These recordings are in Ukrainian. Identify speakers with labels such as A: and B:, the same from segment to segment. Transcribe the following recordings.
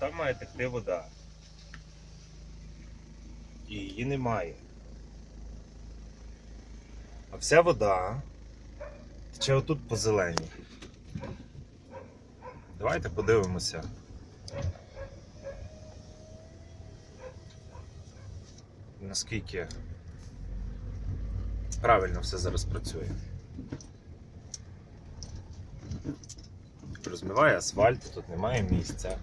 A: там має текти вода. І її немає. А вся вода тече отут по зеленій. Давайте подивимося. Наскільки правильно все зараз працює. Розмиває асфальт, тут немає місця.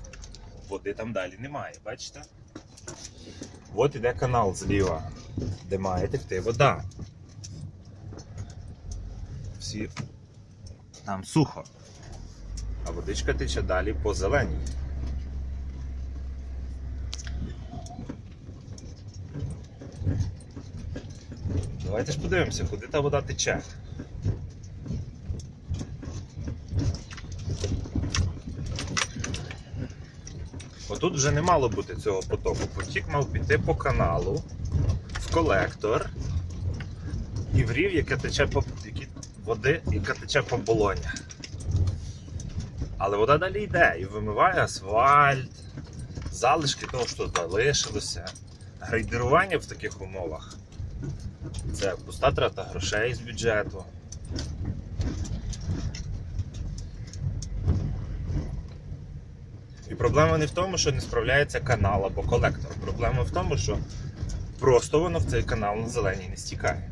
A: Води там далі немає, бачите? От іде канал зліва, де має текти вода. Всі там сухо. А водичка тече далі по зеленій. Давайте ж подивимося, куди та вода тече. Отут вже не мало бути цього потоку. Потік мав піти по каналу в колектор і в рів, яке тече по які, води, яка тече по болоні. Але вода далі йде і вимиває асфальт, залишки того, що залишилося. Грейдерування в таких умовах це пуста трата грошей з бюджету. І проблема не в тому, що не справляється канал або колектор. Проблема в тому, що просто воно в цей канал на зеленій не стікає.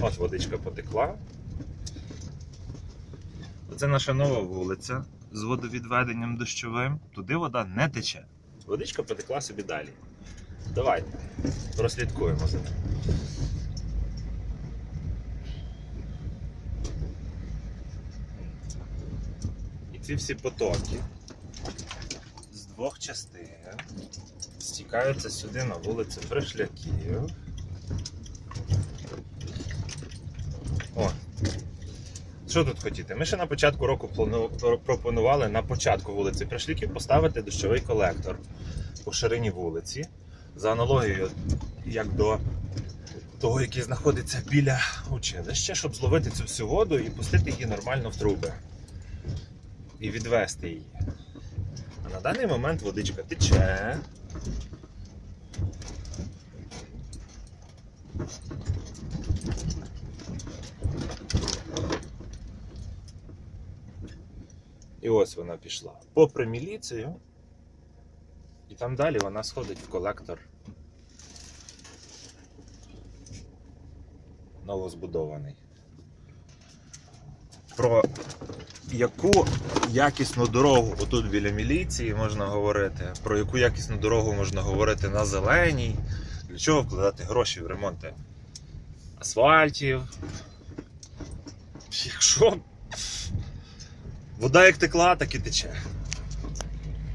A: От водичка потекла. Оце наша нова вулиця з водовідведенням дощовим. Туди вода не тече. Водичка потекла собі далі. Давайте прослідкуємо за ним. Ці всі потоки з двох частин стікаються сюди на вулицю Пришляків. О. Що тут хотіти? Ми ще на початку року пропонували на початку вулиці Пришляків поставити дощовий колектор по ширині вулиці. За аналогією, як до того, який знаходиться біля училища, щоб зловити цю всю воду і пустити її нормально в труби. І відвести її. А на даний момент водичка тече. І ось вона пішла. Попри міліцію, і там далі вона сходить в колектор. Новозбудований. Про яку якісну дорогу отут біля міліції можна говорити, про яку якісну дорогу можна говорити на зеленій, для чого вкладати гроші в ремонти асфальтів. Якщо вода як текла, так і тече.